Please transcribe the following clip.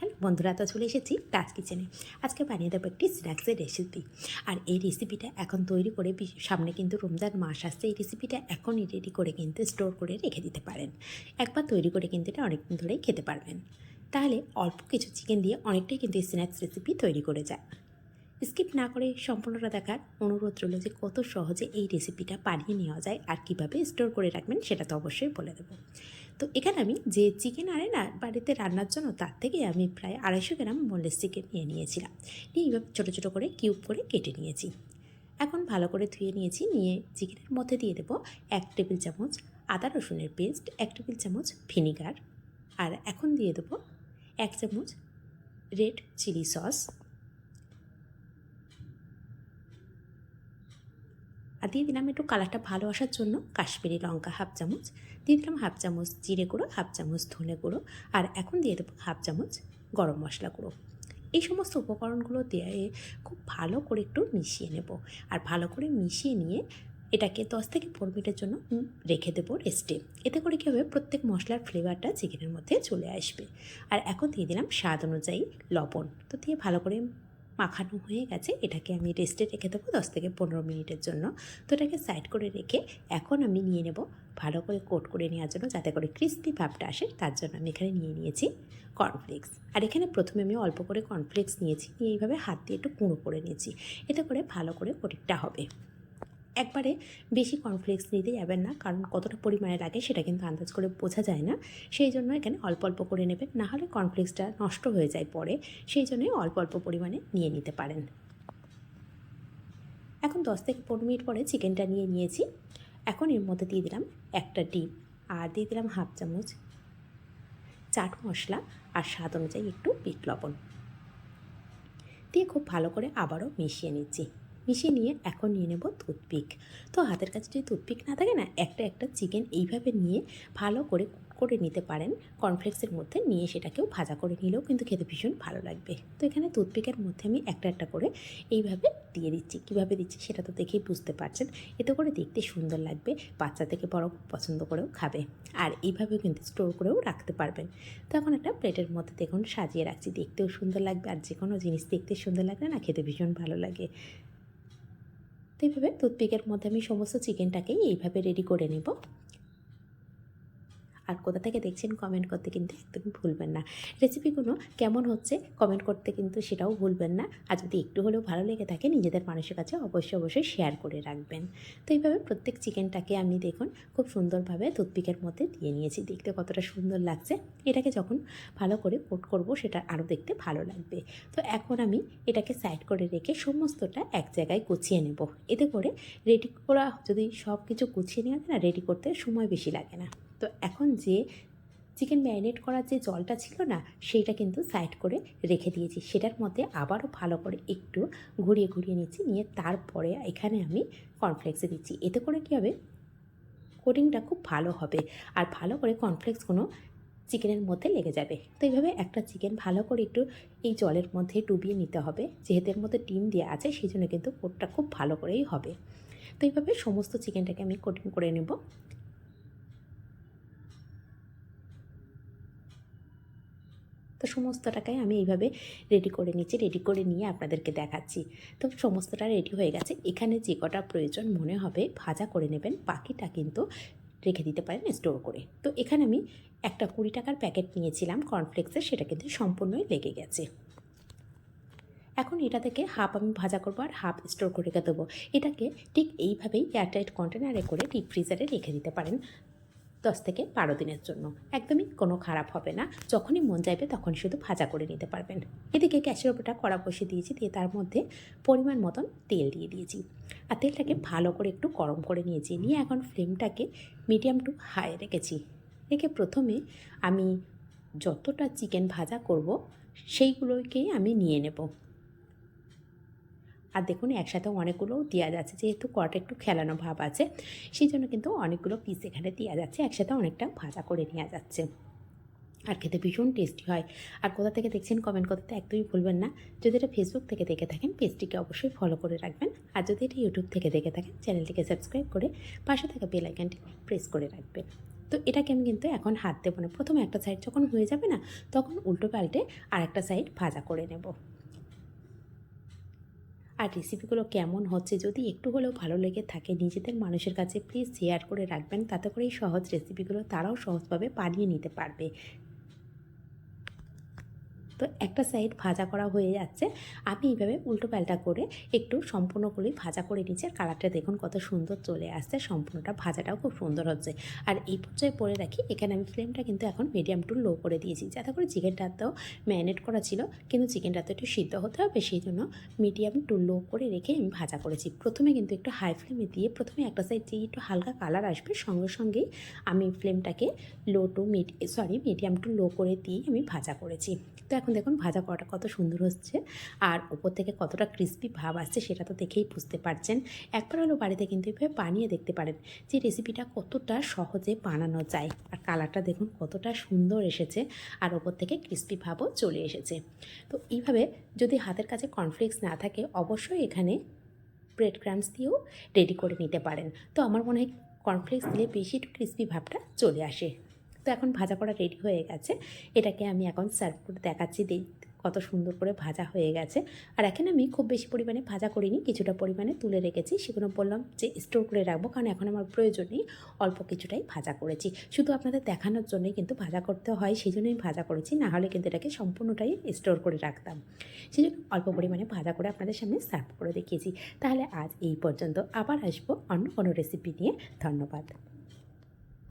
Hello বন্ধুরা, তো চলে এসেছি টাচ কিচেনে আজকে বানিয়ে দেবো একটি স্ন্যাক্সের রেসিপি আর এই রেসিপিটা এখন তৈরি করে সামনে কিন্তু রমজান মাস আসছে। এই রেসিপিটা এখনই রেডি করে কিন্তু স্টোর করে রেখে দিতে পারেন। একবার তৈরি করে কিন্তু এটা অনেকদিন ধরেই খেতে পারবেন। তাহলে অল্প কিছু চিকেন দিয়ে অনেকটাই কিন্তু স্ন্যাক্স রেসিপি তৈরি করে যায় স্কিপ না করে সম্পূর্ণটা দেখার অনুরোধ রইল যে কত সহজে এই রেসিপিটা বানিয়ে নেওয়া যায় আর কীভাবে স্টোর করে রাখবেন সেটা তো অবশ্যই বলে দেবো। তো এখানে আমি যে চিকেন আনে না, বাড়িতে রান্নার জন্য, তার থেকে আমি প্রায় আড়াইশো গ্রাম বোনলেস চিকেন নিয়ে নিয়েছিলাম। নিয়ে এইভাবে ছোটো ছোটো করে কিউব করে কেটে নিয়েছি। এখন ভালো করে ধুয়ে নিয়েছি, নিয়ে চিকেনের মধ্যে দিয়ে দেবো এক টেবিল চামচ আদা রসুনের পেস্ট এক টেবিল চামচ ভিনিগার আর এখন দিয়ে দেবো এক চামচ রেড চিলি সস আর দিয়ে দিলাম একটু কালারটা ভালো আসার জন্য কাশ্মীরি লঙ্কা হাফ চামচ, দিয়ে দিলাম হাফ চামচ জিরে গুঁড়ো, হাফ চামচ ধনে গুঁড়ো, আর এখন দিয়ে দেবো হাফ চামচ গরম মশলা গুঁড়ো। এই সমস্ত উপকরণগুলো দিয়ে খুব ভালো করে একটু মিশিয়ে নেব। আর ভালো করে মিশিয়ে নিয়ে এটাকে দশ থেকে পনেরো মিনিটের জন্য রেখে দেবো রেস্টে। এতে করে কী হবে? প্রত্যেক মশলার ফ্লেভারটা চিকেনের মধ্যে চলে আসবে। আর এখন দিয়ে দিলাম স্বাদ অনুযায়ী লবণ। তো দিয়ে ভালো করে মাখানো হয়ে গেছে, এটাকে আমি রেস্টে রেখে দেবো দশ থেকে পনেরো মিনিটের জন্য। তো এটাকে সাইড করে রেখে এখন আমি নিয়ে নেব ভালো করে কোট করে নেওয়ার জন্য যাতে করে ক্রিস্পি ভাবটা আসে, তার জন্য আমি এখানে নিয়ে নিয়েছি কর্নফ্লেক্স আর এখানে প্রথমে আমি অল্প করে কর্নফ্লেক্স নিয়েছি, নিয়ে এইভাবে হাত দিয়ে একটু কুঁড়ো করে নিয়েছি, এতে করে ভালো করে কোটিকটা হবে। একবারে বেশি কর্নফ্লেক্স নিতে যাবেন না, কারণ কতটা পরিমাণে লাগে সেটা কিন্তু আন্দাজ করে বোঝা যায় না। সেই জন্য এখানে অল্প অল্প করে নেবেন, না হলে কর্নফ্লেক্সটা নষ্ট হয়ে যায় পরে। সেই জন্যই অল্প অল্প পরিমাণে নিয়ে নিতে পারেন। এখন দশ থেকে পনেরো মিনিট পরে চিকেনটা নিয়ে নিয়েছি। এখন এর মধ্যে দিয়ে দিলাম একটা ডিম আর দিয়ে দিলাম হাফ চামচ চাট মশলা আর স্বাদ অনুযায়ী একটু বিট লবণ। দিয়ে খুব ভালো করে আবারও মিশিয়ে নিচ্ছি। মিশিয়ে নিয়ে এখন নিয়ে নেব টুথপিক। তো হাতের কাছে যদি টুথপিক না থাকে না, একটা একটা চিকেন এইভাবে নিয়ে ভালো করে করে নিতে পারেন। কর্নফ্লেক্সের মধ্যে নিয়ে সেটাকেও ভাজা করে নিলেও কিন্তু খেতে ভীষণ ভালো লাগবে। তো এখানে টুথপিকের মধ্যে আমি একটা একটা করে এইভাবে দিয়ে দিচ্ছি। কীভাবে দিচ্ছি সেটা তো দেখেই বুঝতে পারছেন। এতে করে দেখতে সুন্দর লাগবে। বাচ্চা থেকে বড় পছন্দ করেও খাবে। আর এইভাবে কিন্তু স্টোর করেও রাখতে পারবেন। তো এখন একটা প্লেটের মধ্যে দেখুন সাজিয়ে রাখছি। দেখতেও সুন্দর লাগবে। আর যে কোনো জিনিস দেখতে সুন্দর লাগলে না খেতে ভীষণ ভালো লাগে। তো এইভাবে টুথপিকের মধ্যে আমি সমস্ত চিকেনটাকেই এইভাবে রেডি করে নেব। আর কোথা থেকে দেখছেন কমেন্ট করতে কিন্তু একদমই ভুলবেন না। রেসিপিগুলো কেমন হচ্ছে কমেন্ট করতে কিন্তু সেটাও ভুলবেন না। আর যদি একটু হলেও ভালো লেগে থাকে, নিজেদের মানুষের কাছে অবশ্যই অবশ্যই শেয়ার করে রাখবেন। তো এইভাবে প্রত্যেক চিকেনটাকে আমি দেখুন খুব সুন্দরভাবে টুথপিকের মধ্যে দিয়ে নিয়েছি। দেখতে কতটা সুন্দর লাগছে। এটাকে যখন ভালো করে কোট করব, সেটা আরও দেখতে ভালো লাগবে। তো এখন আমি এটাকে সাইড করে রেখে সমস্তটা এক জায়গায় গুছিয়ে নেব। এতে করে রেডি করা, যদি সব কিছু গুছিয়ে নেওয়া যায় না রেডি করতে সময় বেশি লাগে না। তো এখন যে চিকেন ম্যারিনেট করার যে জলটা ছিল না, সেইটা কিন্তু সাইড করে রেখে দিয়েছি। সেটার মধ্যে আবারও ভালো করে একটু ঘুরিয়ে ঘুরিয়ে নিচ্ছি, নিয়ে তারপরে এখানে আমি কর্নফ্লেক্সে দিচ্ছি। এতে করে কী হবে? কোটিংটা খুব ভালো হবে আর ভালো করে কর্নফ্লেক্সগুলো চিকেনের মধ্যে লেগে যাবে। তো এইভাবে একটা চিকেন ভালো করে একটু এই জলের মধ্যে ডুবিয়ে নিতে হবে। যেহেতু এর মধ্যে ডিম দেওয়া আছে, সেই জন্য কিন্তু কোটটা খুব ভালো করেই হবে। তো এইভাবে সমস্ত চিকেনটাকে আমি কোটিং করে নেব। তো সমস্তটাকে আমি এইভাবে রেডি করে নিচ্ছি রেডি করে নিয়ে আপনাদেরকে দেখাচ্ছি। তো সমস্তটা রেডি হয়ে গেছে। এখানে যে কটা প্রয়োজন মনে হবে, ভাজা করে নেবেন। বাকিটা কিন্তু রেখে দিতে পারেন স্টোর করে। তো এখানে আমি একটা কুড়ি টাকার প্যাকেট নিয়েছিলাম কর্নফ্লেক্সের সেটা কিন্তু সম্পূর্ণই লেগে গেছে। এখন এটা থেকে হাফ আমি ভাজা করব আর হাফ স্টোর করে রেখে দেবো। এটাকে ঠিক এইভাবেই এয়ারটাইট কন্টেনারে করে ডিপ ফ্রিজারে রেখে দিতে পারেন। দশ থেকে বারো দিনের জন্য। একদমই কোনো খারাপ হবে না। যখনই মন চাইবে তখন শুধু ভাজা করে নিতে পারবেন। এদিকে গ্যাসের ওপরটা কড়া বসিয়ে দিয়েছি, দিয়ে তার মধ্যে পরিমাণ মতন তেল দিয়ে দিয়েছি। আর তেলটাকে ভালো করে একটু গরম করে নিয়েছি। নিয়ে এখন ফ্লেমটাকে মিডিয়াম টু হাই রেখেছি। রেখে প্রথমে আমি যতটা চিকেন ভাজা করব, সেইগুলোকেই আমি নিয়ে নেব। আর দেখুন, একসাথে অনেকগুলো দেওয়া যাচ্ছে, যেহেতু কড়াটা একটু খেলানো ভাব আছে সেই জন্য কিন্তু অনেকগুলো পিস এখানে দেওয়া যাচ্ছে, একসাথে অনেকটা ভাজা করে নেওয়া যাচ্ছে। আর খেতে ভীষণ টেস্টি হয়। আর কোথা থেকে দেখছেন কমেন্ট করতে একদমই ভুলবেন না। যদি এটা ফেসবুক থেকে দেখে থাকেন পেজটিকে অবশ্যই ফলো করে রাখবেন। আর যদি এটা ইউটিউব থেকে দেখে থাকেন চ্যানেলটিকে সাবস্ক্রাইব করে পাশে থাকা বেল আইকনটি প্রেস করে রাখবেন। তো এটাকে আমি কিন্তু এখন হাত দেবো না। প্রথমে একটা সাইড যখন হয়ে যাবে না, তখন উল্টো পাল্টে আর একটা সাইড ভাজা করে নেব। আর রেসিপিগুলো কেমন হচ্ছে যদি একটু হলেও ভালো লেগে থাকে, নিজেদের মানুষের কাছে প্লিজ শেয়ার করে রাখবেন। তাতে করে এই সহজ রেসিপিগুলো তারাও সহজভাবে বানিয়ে নিতে পারবে। তো একটা সাইড ভাজা করা হয়ে যাচ্ছে। আমি এইভাবে উল্টো পাল্টা করে একটু সম্পূর্ণগুলোই ভাজা করে নিচ্ছি আর কালারটা দেখুন কত সুন্দর চলে আসছে। সম্পূর্ণটা ভাজাটাও খুব সুন্দর হচ্ছে। আর এই পর্যায়ে পরে রাখি এখানে আমি ফ্লেমটা কিন্তু এখন মিডিয়াম টু লো করে দিয়েছি। যাতে করে চিকেনটাতেও ম্যারিনেট করা ছিল, কিন্তু চিকেনটা তো একটু সিদ্ধ হতে হবে, সেই জন্য মিডিয়াম টু লো করে রেখে আমি ভাজা করেছি। প্রথমে কিন্তু একটু হাই ফ্লেমে দিয়ে প্রথমে একটা সাইড দিয়ে একটু হালকা কালার আসবে, সঙ্গে সঙ্গেই আমি ফ্লেমটাকে low to mid sorry medium to low করে দিয়ে আমি ভাজা করেছি। তো এখন দেখুন ভাজা করাটা কত সুন্দর হচ্ছে। আর ওপর থেকে কতটা ক্রিস্পি ভাব আসছে সেটা তো দেখেই বুঝতে পারছেন। একবার হলো বাড়িতে কিন্তু এভাবে বানিয়ে দেখতে পারেন যে রেসিপিটা কতটা সহজে বানানো যায়। আর কালারটা দেখুন কতটা সুন্দর এসেছে আর ওপর থেকে ক্রিস্পি ভাবও চলে এসেছে। তো এইভাবে যদি হাতের কাছে কনফ্লেক্স না থাকে অবশ্যই এখানে ব্রেড ক্রামস দিয়েও রেডি করে নিতে পারেন। তো আমার মনে হয় কর্নফ্লেক্স দিলে বেশি একটু ক্রিস্পি ভাবটা চলে আসে। তো এখন ভাজা করা রেডি হয়ে গেছে। এটাকে আমি এখন সার্ভ করে দেখাচ্ছি কত সুন্দর করে ভাজা হয়ে গেছে। আর এখন আমি খুব বেশি পরিমাণে ভাজা করিনি, কিছুটা পরিমাণে তুলে রেখেছি। সেগুলো বললাম যে স্টোর করে রাখব, কারণ এখন আমার প্রয়োজন নেই। অল্প কিছুটাই ভাজা করেছি। শুধু আপনাদের দেখানোর জন্যই কিন্তু ভাজা করতে হয় সেই জন্যই ভাজা করেছি। না হলে কিন্তু এটাকে সম্পূর্ণটাই স্টোর করে রাখতাম। সেই জন্য অল্প পরিমাণে ভাজা করে আপনাদের সামনে সার্ভ করে দেখিয়েছি। তাহলে আজ এই পর্যন্ত আবার আসব অন্য কোনো রেসিপি নিয়ে। ধন্যবাদ।